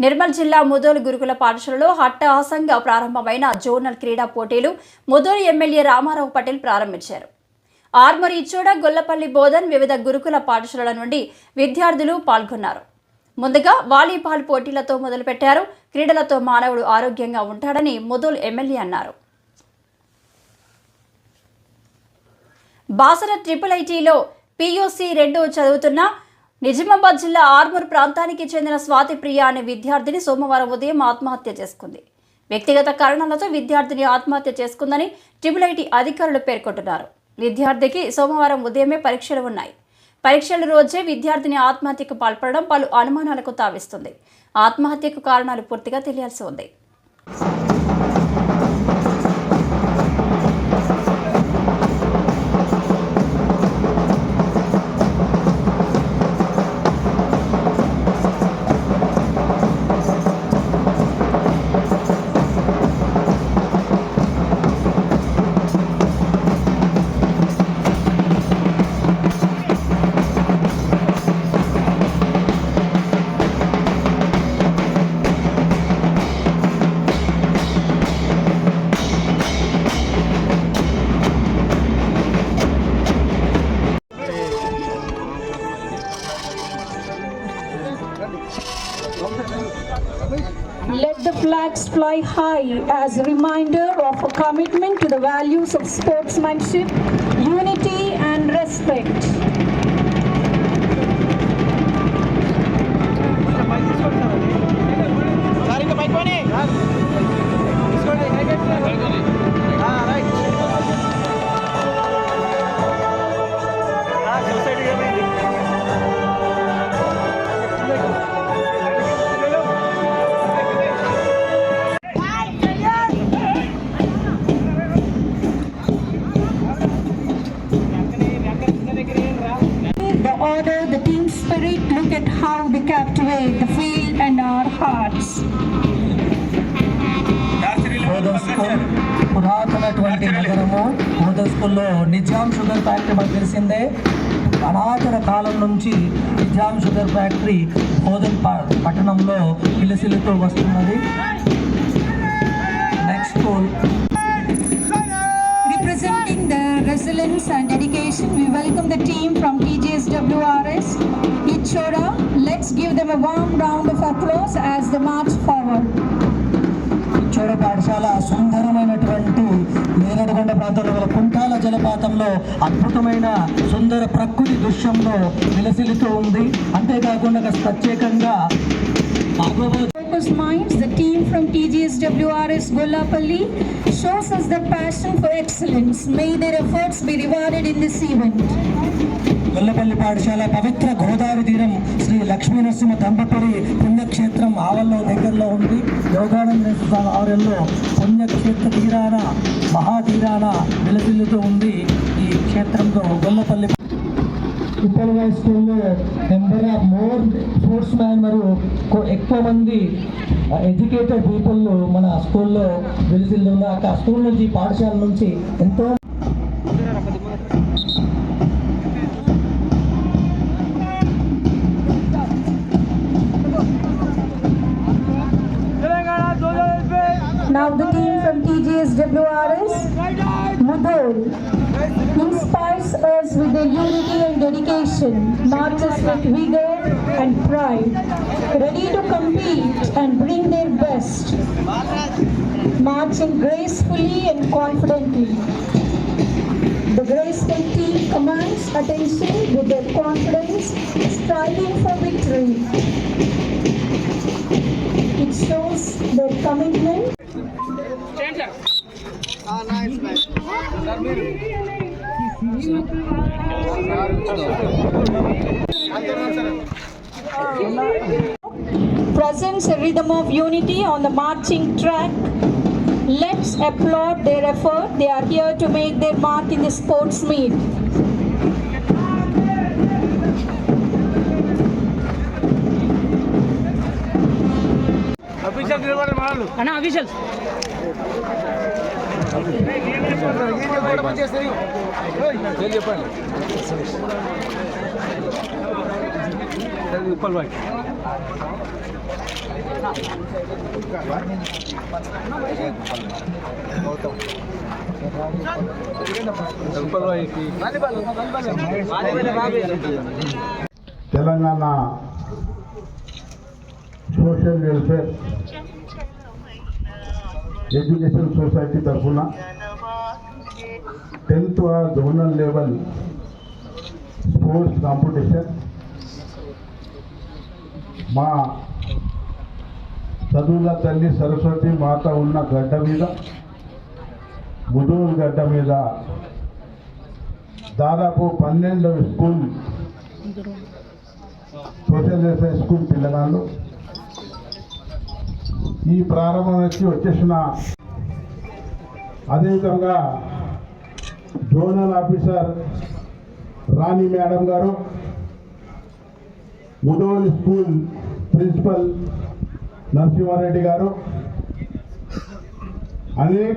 నిర్మల్ జిల్లా ముదోలు గురుకుల పాఠశాలలో హట్టహాసంగా ప్రారంభమైన జోనల్ క్రీడా పోటీలు ముదోలు ఎమ్మెల్యే రామారావు పటేల్ ప్రారంభించారు. ఆర్మర్ ఇచ్చోడ గొల్లపల్లి బోధన్ వివిధ గురుకుల పాఠశాలల నుండి విద్యార్థులు పాల్గొన్నారు. ముందుగా వాలీబాల్ పోటీలతో మొదలుపెట్టారు. క్రీడలతో మానవుడు ఆరోగ్యంగా ఉంటాడని ముదోలు ఎమ్మెల్యే అన్నారు. బాసర ట్రిపుల్ ఐటీలో పీయూసీ రెండు చదువుతున్న నిజామాబాద్ జిల్లా ఆర్మూర్ ప్రాంతానికి చెందిన స్వాతి ప్రియ అనే విద్యార్థిని సోమవారం ఉదయం ఆత్మహత్య చేసుకుంది. వ్యక్తిగత కారణాలతో విద్యార్థిని ఆత్మహత్య చేసుకుందని ట్రిపుల్ ఐటీ అధికారులు పేర్కొంటున్నారు. విద్యార్థికి సోమవారం ఉదయమే పరీక్షలు ఉన్నాయి. పరీక్షల రోజే విద్యార్థిని ఆత్మహత్యకు పాల్పడడం పలు అనుమానాలకు తావిస్తుంది. ఆత్మహత్యకు కారణాలు పూర్తిగా తెలియాల్సి ఉంది. Let the flags fly high as a reminder of a commitment to the values of sportsmanship, unity, and respect. spirit, look at how they captivate the field and our hearts. Model school పురాతనటువంటి నగరము మోదల్ స్కూల్లో Nizam sugar factory మనకు తెలిసిందే అనాథన కాలం నుంచి Nizam sugar factory మోదల్ ప- పట్టణంలో విలసిల్లుతూ వస్తున్నది next school Representing the resilience and dedication, we welcome the team from TGSWRS, Ichoda. Let's give them a warm round of applause as they march forward. చూడ పాఠశాల సుందరమైనటువంటి నేరడగొండ ప్రాంతంలో గల కుంటాల జలపాతంలో అద్భుతమైన సుందర ప్రకృతి దృశ్యంలో విలసిల్లుతూ ఉంది అంతేకాకుండా ప్రత్యేకంగా Focus Minds, the team from TGSWRS Gollapalli, shows us the passion for excellence. May their efforts be rewarded in this event. Gollapalli పాఠశాల పవిత్ర గోదావరి తీరం శ్రీ లక్ష్మీ నరసింహ దంపతుడి పుణ్యక్షేత్రం ఆవల్లో దగ్గరలో ఉంది. యోగానంద స్వామి ఆవరణలో పుణ్యక్షేత్ర తీరాన మహాతీరాన విలసిల్లుతూ ఉంది ఈ క్షేత్రంలో గొల్లపల్లి. ఉప్పలగా స్కూల్లో number of more sports man మరియు ఎక్కువ మంది ఎడ్యుకేటెడ్ పీపుల్ మన స్కూల్లో వెలిసిల్లున్నారు అక్కడ స్కూల్ నుంచి పాఠశాల నుంచి ఎంతో Now the team from TGSWRS, Mudol, inspires us with their unity and dedication, marches with vigor and pride, ready to compete and bring their best, marching gracefully and confidently. The graceful team commands attention with their confidence, striving for victory. It shows their commitment presents a rhythm of unity on the marching track. Let's applaud their effort. They are here to make their mark in the sports meet. Official నిలబడి వాళ్ళు అన్న officials చెప్పండి Uppal boy Telangana social welfare education society తరఫున tenth zonal level sports competition మా చదువుల తల్లి సరస్వతి మాత ఉన్న గడ్డ మీద ముదూరు గడ్డ మీద దాదాపు పన్నెండు స్కూల్ సోషల్ వెల్ఫేర్ స్కూల్ పిల్లగాళ్ళు ఈ ప్రారంభానికి వచ్చేసిన అదేవిధంగా జోనల్ ఆఫీసర్ రాణి మేడం గారు ముదోల్ స్కూల్ ప్రిన్సిపల్ నరసింహారెడ్డి గారు అనేక